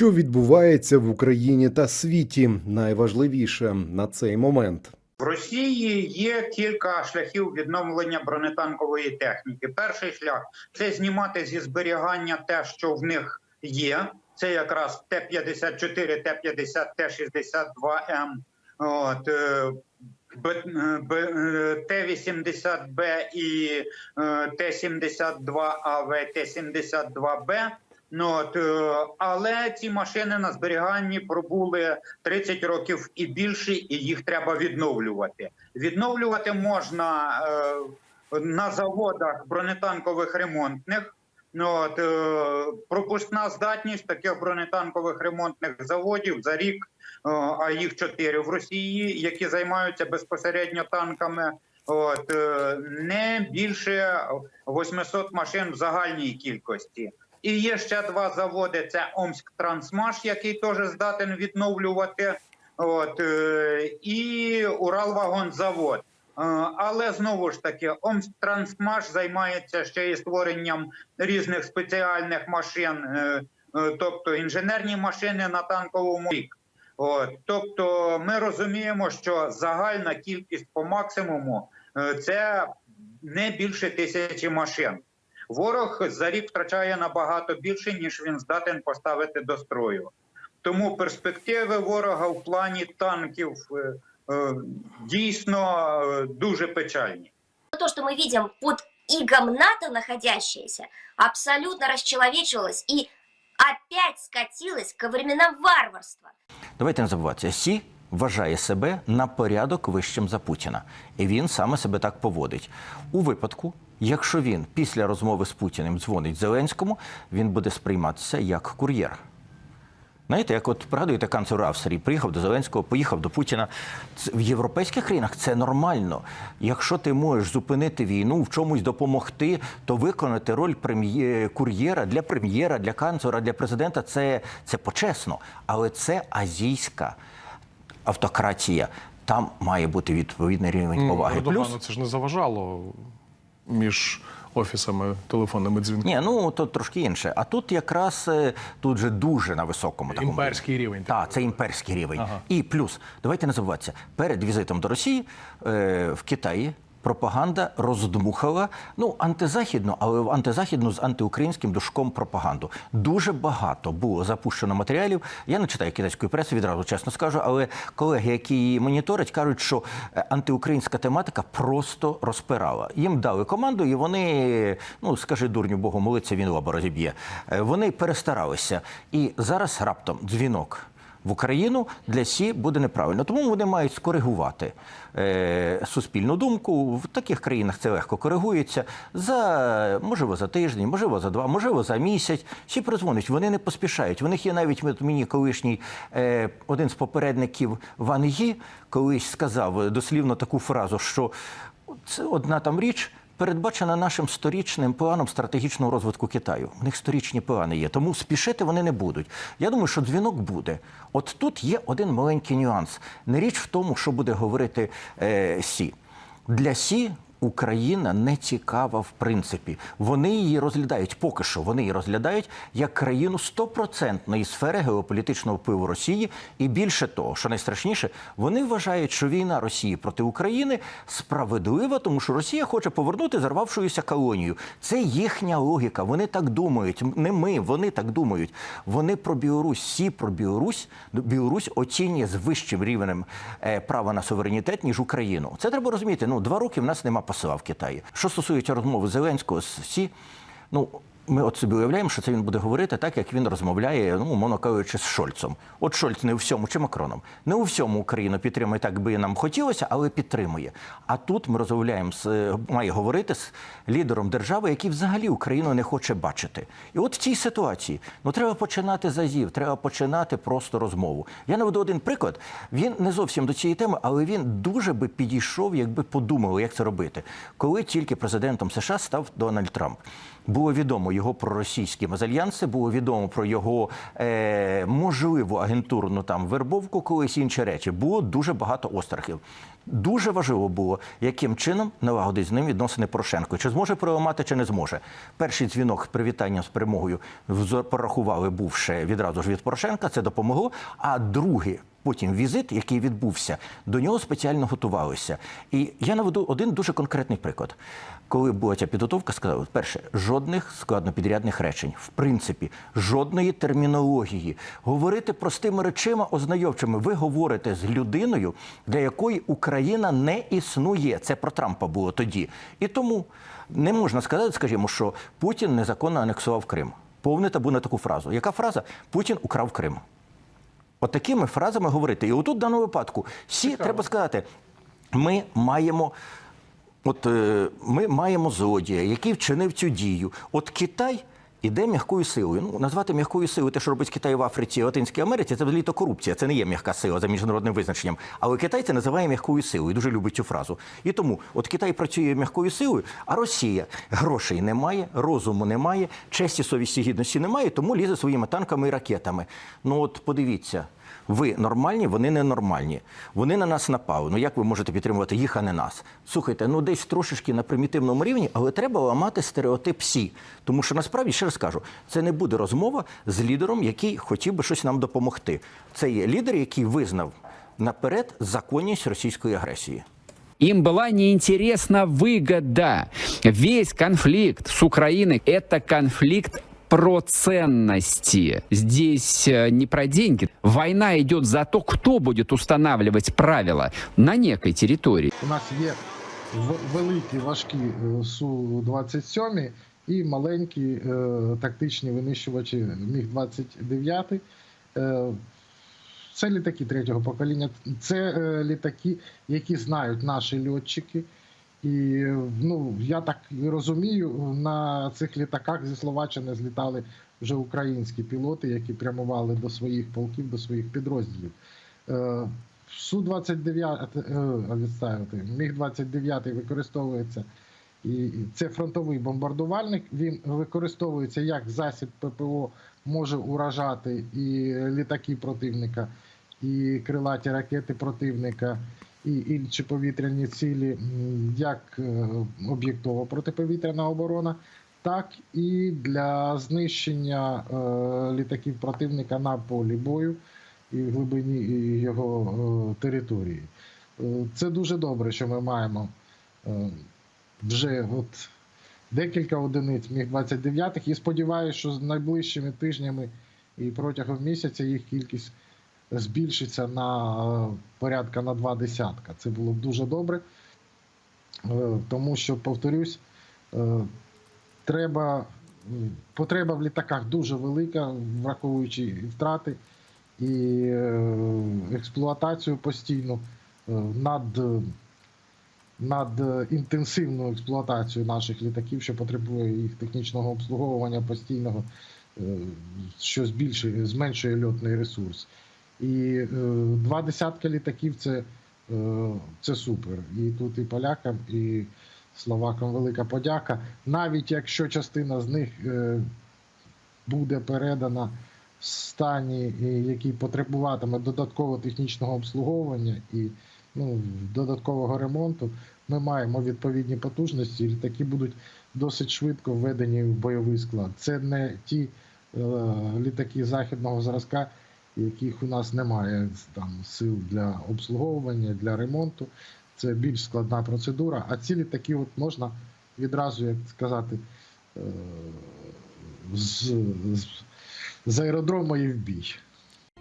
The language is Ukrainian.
Що відбувається в Україні та світі? Найважливіше на цей момент. В Росії є кілька шляхів відновлення бронетанкової техніки. Перший шлях це знімати зі зберігання те, що в них є. Це якраз Т-54, Т-50, Т-62М, от, е, е, е, Т-80Б і е, Т-72АВ, Т-72Б. Ну, от, е, але ці машини на зберіганні пробули 30 років і більше, і їх треба відновлювати. Відновлювати можна е, на заводах бронетанкових ремонтних. Ну, от, е, пропускна здатність таких бронетанкових ремонтних заводів за рік, е, а їх чотири в Росії, які займаються безпосередньо танками. От е, не більше 800 машин в загальній кількості. І є ще два заводи: це Омськ Трансмаш, який теж здатен відновлювати. От е, і Уралвагонзавод. Е, Але знову ж таки, Омстрансмаш займається ще і створенням різних спеціальних машин, е, тобто інженерні машини на танковому рік. От, тобто, ми розуміємо, що загальна кількість по максимуму це не більше тисячі машин. Ворог за рік втрачає набагато більше, ніж він здатен поставити до строю. Тому перспективи ворога в плані танків е, е, дійсно е, дуже печальні. то, что мы видим под игом НАТО находящееся, абсолютно расчеловечивалось и опять скатилось ко временам варварства. Давайте не забуватися, Сі вважає себе на порядок вищим за Путіна, і він саме себе так поводить. У випадку, якщо він після розмови з Путіним дзвонить Зеленському, він буде сприйматися як кур'єр. Знаєте, як от пригадуєте, канцлер Австрії приїхав до Зеленського, поїхав до Путіна. В європейських країнах це нормально. Якщо ти можеш зупинити війну, в чомусь допомогти, то виконати роль кур'єра для прем'єра, для канцлера, для президента це, це почесно. Але це азійська автократія. Там має бути відповідний рівень поваги. Ердогану Плюс це ж не заважало між офісами телефонними дзвінками. ні, ну то трошки інше. А тут якраз е, тут же дуже на високому такому Імперський рівень. Так, це імперський рівень. Ага. І плюс, давайте не забуватися, перед візитом до Росії е, в Китаї пропаганда роздмухала ну антизахідну, але антизахідну з антиукраїнським душком пропаганду. Дуже багато було запущено матеріалів. Я не читаю китайської преси, відразу чесно скажу, але колеги, які її моніторять, кажуть, що е, антиукраїнська тематика просто розпирала. Їм дали команду, і вони, ну скажи дурню Богу, молиться, він лоба розіб'є. Е, Вони перестаралися. І зараз раптом дзвінок в Україну для Сі буде неправильно. Тому вони мають скоригувати е, суспільну думку. В таких країнах це легко коригується за можливо за тиждень, можливо за два, можливо за місяць. Сі призвонить. Вони не поспішають. В них є навіть мені колишній е, один з попередників Ван Ї колись сказав дослівно таку фразу, що це одна там річ. Передбачена нашим сторічним планом стратегічного розвитку Китаю. У них сторічні плани є, тому спішити вони не будуть. Я думаю, що дзвінок буде. От тут є один маленький нюанс. Не річ в тому, що буде говорити е, Сі. Для Сі Україна не цікава в принципі. Вони її розглядають поки що. Вони її розглядають як країну стопроцентної сфери геополітичного впливу Росії. І більше того, що найстрашніше, вони вважають, що війна Росії проти України справедлива, тому що Росія хоче повернути зарвавшуюся колонію. Це їхня логіка. Вони так думають. Не ми, вони так думають. Вони про Білорусь, всі про Білорусь. Білорусь оцінює з вищим рівнем е, права на суверенітет, ніж Україну. Це треба розуміти. Ну, два роки в нас нема посила в Китаї. Що стосується розмови Зеленського з Сі, ну. Ми от собі уявляємо, що це він буде говорити так, як він розмовляє, ну, умовно кажучи, з Шольцом. От Шольц не у всьому чи Макроном. Не у всьому Україну підтримує так, би нам хотілося, але підтримує. А тут ми розмовляємо з е, має говорити з лідером держави, який взагалі Україну не хоче бачити. І от в цій ситуації ну треба починати з азів, треба починати просто розмову. Я наведу один приклад. Він не зовсім до цієї теми, але він дуже би підійшов, якби подумали, як це робити. Коли тільки президентом США став Дональд Трамп. Було відомо його проросійські мезальянси, було відомо про його е, можливу агентурну там вербовку, колись інші речі. Було дуже багато острахів. Дуже важливо було, яким чином налагодить з ним відносини Порошенко. Чи зможе переламати, чи не зможе. Перший дзвінок з привітанням з перемогою порахували, був ще відразу ж від Порошенка. Це допомогло. А другий потім візит, який відбувся, до нього спеціально готувалися. І я наведу один дуже конкретний приклад. Коли була ця підготовка, сказали, перше, жодних складнопідрядних речень, в принципі, жодної термінології. Говорити простими речима ознайомчими. Ви говорите з людиною, для якої Україна не існує. Це про Трампа було тоді. І тому не можна сказати, скажімо, що Путін незаконно анексував Крим. Повне табу на таку фразу. Яка фраза? Путін украв Крим. От такими фразами говорити. І отут в даному випадку всі треба сказати, ми маємо. От е, ми маємо злодія, який вчинив цю дію. От Китай іде м'якою силою. Ну, назвати м'якою силою те, що робить Китай в Африці Латинській Америці, це взагалі то корупція. Це не є м'яка сила за міжнародним визначенням. Але Китай це називає м'якою силою. Дуже любить цю фразу. І тому от Китай працює м'якою силою, а Росія грошей немає, розуму немає, честі, совісті, гідності немає, тому лізе своїми танками і ракетами. Ну от подивіться. Ви нормальні, вони ненормальні. Вони на нас напали. Ну як ви можете підтримувати їх, а не нас? Слухайте, ну десь трошечки на примітивному рівні, але треба ламати стереотип всі. Тому що насправді ще раз кажу, це не буде розмова з лідером, який хотів би щось нам допомогти. Це є лідер, який визнав наперед законність російської агресії. Им была неинтересна выгода. Весь конфликт с Украиной – это конфликт про ценности. Здесь э, не про деньги. Война идет за то, кто будет устанавливать правила на некой территории. У нас є великі важкі е, Су-27 і маленькі е, тактичні винищувачі Міг-29. Е, це літаки третього покоління. Це е, літаки, які знають наші льотчики. І ну, я так розумію, на цих літаках зі Словаччини злітали вже українські пілоти, які прямували до своїх полків, до своїх підрозділів. Е, Су-29, е, відставити, Міг-29 використовується, і і це фронтовий бомбардувальник. Він використовується як засіб ППО, може уражати і літаки противника, і крилаті ракети противника, і інші повітряні цілі, як е, об'єктова протиповітряна оборона, так і для знищення е, літаків противника на полі бою і в глибині його е, території. Це дуже добре, що ми маємо вже от декілька одиниць Міг-29 і сподіваюся, що з найближчими тижнями і протягом місяця їх кількість збільшиться на е, порядка на два десятка. Це було б дуже добре, е, тому що, повторюсь, е, треба, потреба в літаках дуже велика, враховуючи втрати і експлуатацію постійну над, над інтенсивну експлуатацію наших літаків, що потребує їх технічного обслуговування постійного, що збільшує, зменшує льотний ресурс. І е, два десятки літаків це, е, це супер. І тут і полякам, і словакам велика подяка. Навіть якщо частина з них е, буде передана в стані, який потребуватиме додаткового технічного обслуговування і ну, додаткового ремонту, ми маємо відповідні потужності, і літаки будуть досить швидко введені в бойовий склад. Це не ті е, літаки західного зразка, яких у нас немає там сил для обслуговування, для ремонту. Це більш складна процедура. А цілі такі от можна відразу, як сказати, е, з, з, з аеродрому і в бій.